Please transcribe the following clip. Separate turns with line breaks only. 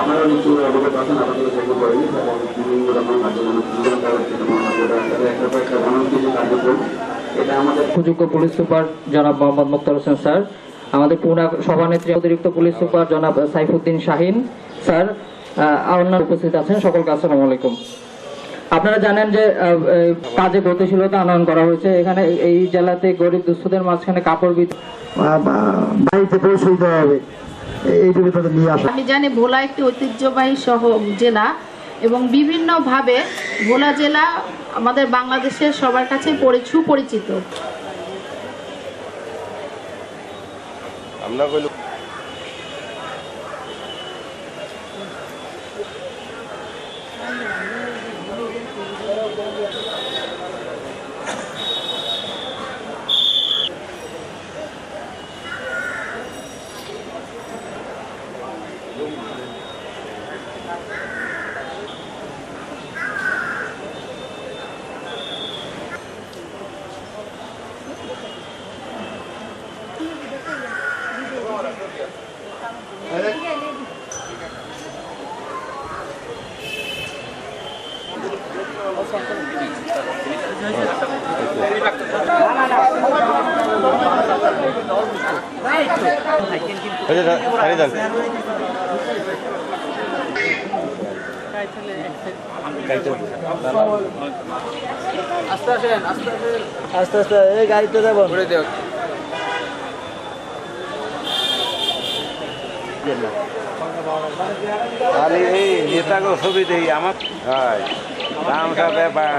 আপনারা নিশ্চয়ই অবগত আছেন আপনাদের চোখে পড়েনি। বিভিন্ন রকম কার্যক্রম জীবন দেওয়ার জন্য মহানগর আকারে একটা পর একটা মানুষ কিছু কার্যক্রম এটা আমাদের
সুযোগ্য পুলিশ সুপার জনাব মোহাম্মদ মুক্তার হোসেন স্যার। আমাদের পুরা সভানেত্রী অতিরিক্ত পুলিশ সুপার জনাব সাইফুদ্দিন শাহিন স্যার। অন্যান্য উপস্থিত আছেন। সকলকে আসসালামু আলাইকুম। আপনারা জানেন যে কাজে গতিশীলতা আনয়ন করা হয়েছে। এখানে এই জেলাতে গরিব দুস্থদের মাঝখানে কাপড় বিতরণ
বা- বা- বাড়িতে পৌঁছে দিতে হবে। এইটুকু তাদের নিয়ে আসা।
আমি জানি ভোলা একটি ঐতিহ্যবাহী সহ জেলা এবং বিভিন্নভাবে ভোলা জেলা আমাদের বাংলাদেশের সবার কাছে পরি- সুপরিচিত।
আমরা কইল এই যে সারি যান
আস্তে আস্তে এই গাড়িতে যাব
খালি এই নেতাগো ছবি দেই আমার হয় তামসা ব্যাপার